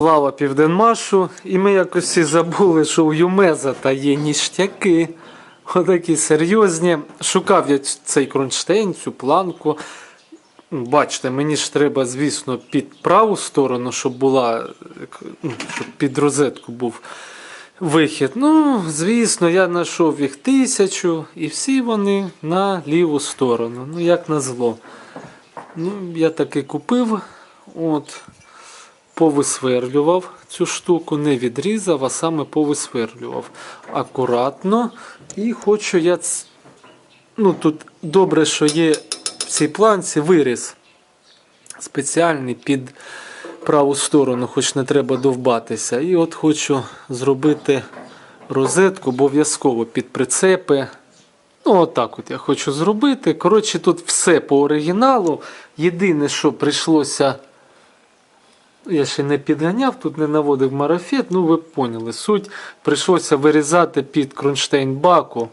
Лава Південмашу, і ми якось всі забули, що у Юмеза та є ніштяки. Отакі серйозні. Шукав я цей кронштейн, цю планку. Бачите, мені ж треба, звісно, під праву сторону, щоб була, ну, щоб під розетку був вихід. Ну, звісно, я знайшов їх тисячу, і всі вони на ліву сторону. Ну, як на зло. Ну, я таки купив. От повисверлював цю штуку, не відрізав, а саме повисверлював акуратно. І хочу я. Ну, тут добре, що є в цій планці виріз спеціальний під праву сторону, хоч не треба довбатися. І от хочу зробити розетку обов'язково під прицепи. Ну, отак от я хочу зробити. Коротше, тут все по оригіналу. Єдине, що прийшлося. Я ще не підганяв, тут не наводив марафет, ну ви поняли суть. Прийшлося вирізати під кронштейн баку.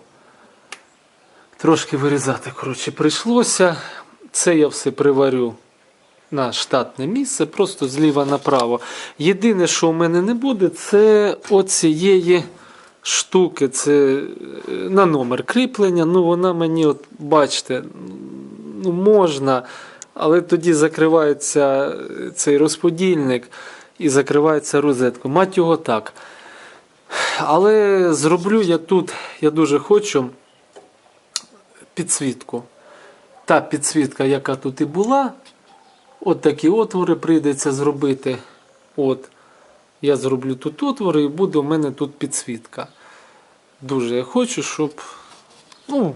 Трошки вирізати, коротше, прийшлося. Це я все приварю на штатне місце, просто зліва направо. Єдине, що у мене не буде, це оцієї штуки, це е, на номер кріплення. Ну, вона мені, от бачите, ну, можна, але тоді закривається цей розподільник і закривається розетка. Мать його так. Але зроблю я тут, я дуже хочу підсвітку. Та підсвітка, яка тут і була, от такі отвори прийдеться зробити. От. Я зроблю тут отвори і буде у мене тут підсвітка. Дуже я хочу, щоб. Ну,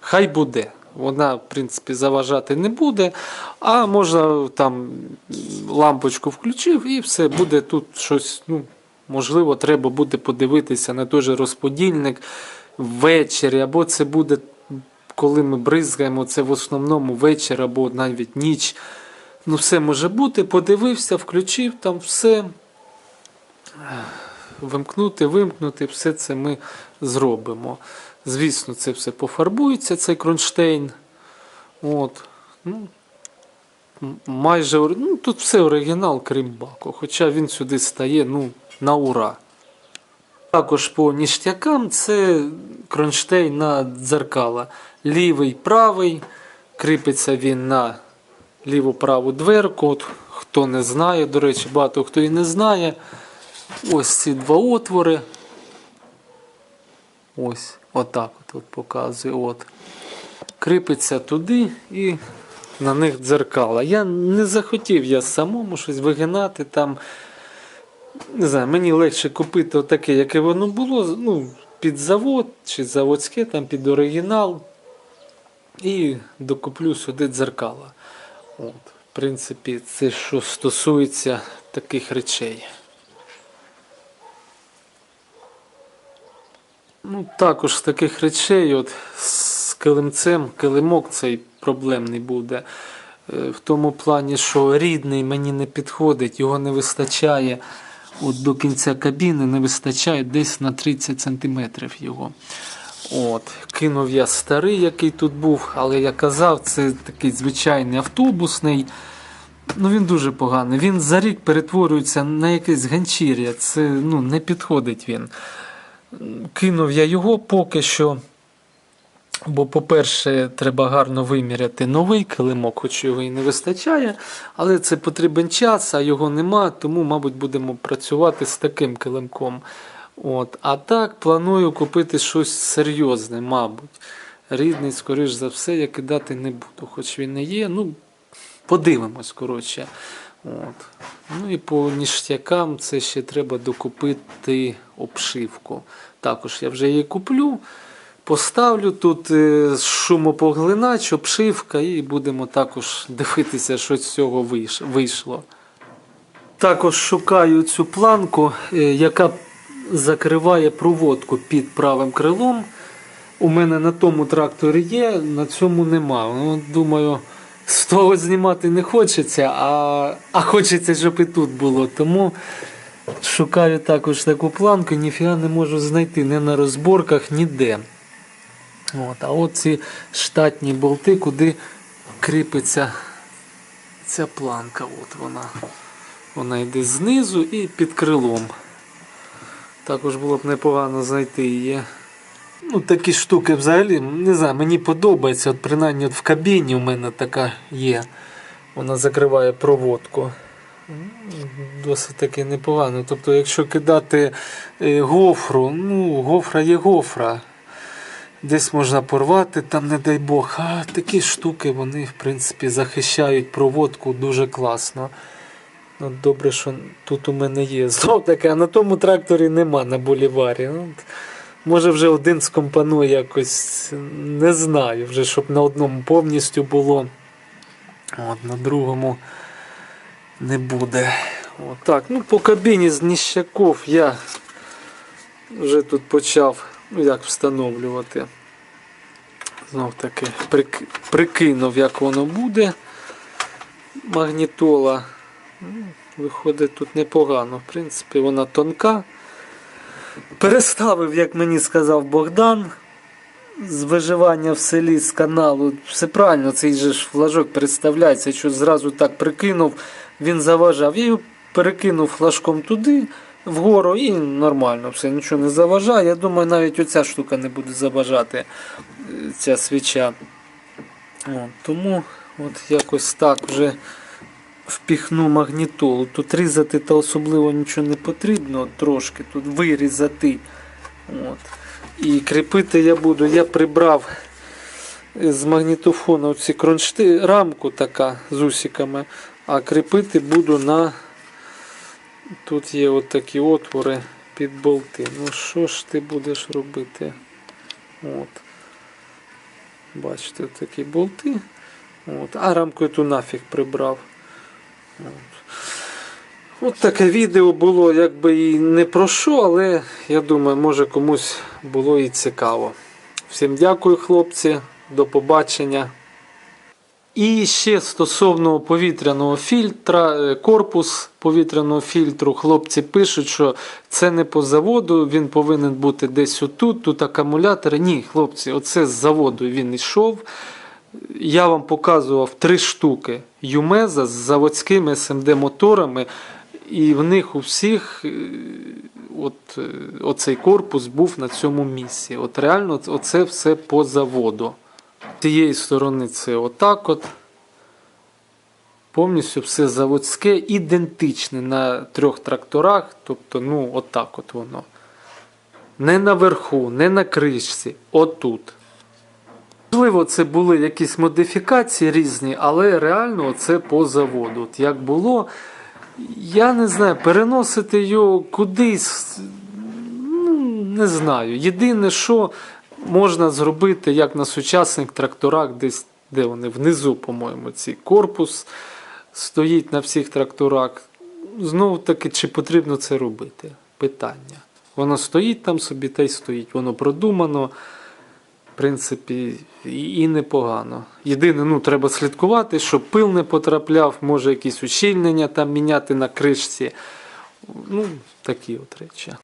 хай буде. Вона, в принципі, заважати не буде. А можна там лампочку включив і все, буде тут щось. ну, Можливо, треба буде подивитися на той же розподільник ввечері, або це буде, коли ми бризгаємо, це в основному вечір або навіть ніч. Ну, все може бути. Подивився, включив там все. Вимкнути, вимкнути, все це ми зробимо. Звісно, це все пофарбується, цей кронштейн. От. Ну, майже ну, тут все оригінал, крім баку. Хоча він сюди стає ну, на ура. Також по ніштякам це кронштейн на дзеркала. Лівий, правий. Кріпиться він на ліву-праву дверку. От, хто не знає, до речі, багато хто і не знає. Ось ці два отвори. Ось, отак от, от показує. От. Кріпиться туди і на них дзеркала. Я не захотів я самому щось вигинати там. Не знаю, мені легше купити отаке, яке воно було. Ну, під завод чи заводське, там під оригінал. І докуплю сюди дзеркала. От, в принципі, це що стосується таких речей. Ну, також з таких речей, от з килимцем, килимок цей проблемний буде. Е, В тому плані, що рідний мені не підходить, його не вистачає. От до кінця кабіни не вистачає десь на 30 см його. От. Кинув я старий, який тут був, але я казав, це такий звичайний автобусний. Ну він дуже поганий. Він за рік перетворюється на якесь ганчір'я. Це ну, не підходить він кинув я його поки що. Бо, по-перше, треба гарно виміряти новий килимок, хоч його і не вистачає, але це потрібен час, а його нема, тому, мабуть, будемо працювати з таким килимком. От. А так планую купити щось серйозне, мабуть. Рідний, скоріш за все, я кидати не буду, хоч він не є. Ну, подивимось, коротше. От. Ну і по ніштякам це ще треба докупити обшивку. Також я вже її куплю, поставлю тут е, шумопоглинач, обшивка, і будемо також дивитися, що з цього вийшло. Також шукаю цю планку, е, яка закриває проводку під правим крилом. У мене на тому тракторі є, на цьому нема. Ну, думаю, з того знімати не хочеться, а, а хочеться, щоб і тут було. Тому шукаю також таку планку, ніфіга не можу знайти ні на розборках, ніде. От, а от ці штатні болти, куди кріпиться ця планка. От вона. Вона йде знизу і під крилом. Також було б непогано знайти її. Ну, такі штуки взагалі, не знаю, мені подобається. От принаймні от в кабіні у мене така є. Вона закриває проводку. Досить таки непогано. Тобто, якщо кидати е, гофру, ну, гофра є гофра. Десь можна порвати, там, не дай Бог. А такі штуки, вони, в принципі, захищають проводку дуже класно. Ну, добре, що тут у мене є. Знов таки, а на тому тракторі нема на боліварі. Ну, от, може вже один скомпонує якось, не знаю, вже щоб на одному повністю було. От, на другому не буде. От, так, ну по кабіні з ніщаков я вже тут почав ну, як встановлювати. Знов таки прик- прикинув, як воно буде. Магнітола. Ну, Виходить тут непогано. В принципі, вона тонка. Переставив, як мені сказав Богдан, з виживання в селі з каналу. Все правильно, цей же ж флажок переставляється, що зразу так прикинув, він заважав. Я його перекинув флажком туди, вгору, і нормально, все, нічого не заважає. Я думаю, навіть оця штука не буде заважати, е, ця свіча. От, тому от якось так вже впіхну магнітолу. Тут різати та особливо нічого не потрібно, трошки тут вирізати. От. І кріпити я буду. Я прибрав з магнітофона оці кроншти, рамку така з усиками, а кріпити буду на. Тут є от такі отвори під болти. Ну що ж ти будеш робити? От. Бачите, такі болти. От. А рамку ту нафіг прибрав. От. От таке відео було якби і не про що, але я думаю, може комусь було і цікаво. Всім дякую, хлопці, до побачення. І ще стосовно повітряного фільтра, е, корпус повітряного фільтру, хлопці пишуть, що це не по заводу, він повинен бути десь отут, тут акумулятори. Ні, хлопці, оце з заводу він йшов. Я вам показував три штуки Юмеза з заводськими SMD моторами, і в них у всіх е, от, е, оцей корпус був на цьому місці. От реально оце все по заводу. З цієї сторони це отак от. Повністю все заводське, ідентичне на трьох тракторах. Тобто, ну, отак от воно. Не наверху, не на кришці, отут. Можливо, це були якісь модифікації різні, але реально це по заводу. От як було, я не знаю, переносити його кудись, ну, не знаю. Єдине, що можна зробити, як на сучасних тракторах, десь де вони внизу, по-моєму, ці корпус стоїть на всіх тракторах. Знову таки, чи потрібно це робити? Питання. Воно стоїть там собі та й стоїть. Воно продумано. Принципі, і непогано. Єдине, ну, треба слідкувати, щоб пил не потрапляв, може якісь ущільнення там міняти на кришці. Ну, такі от речі.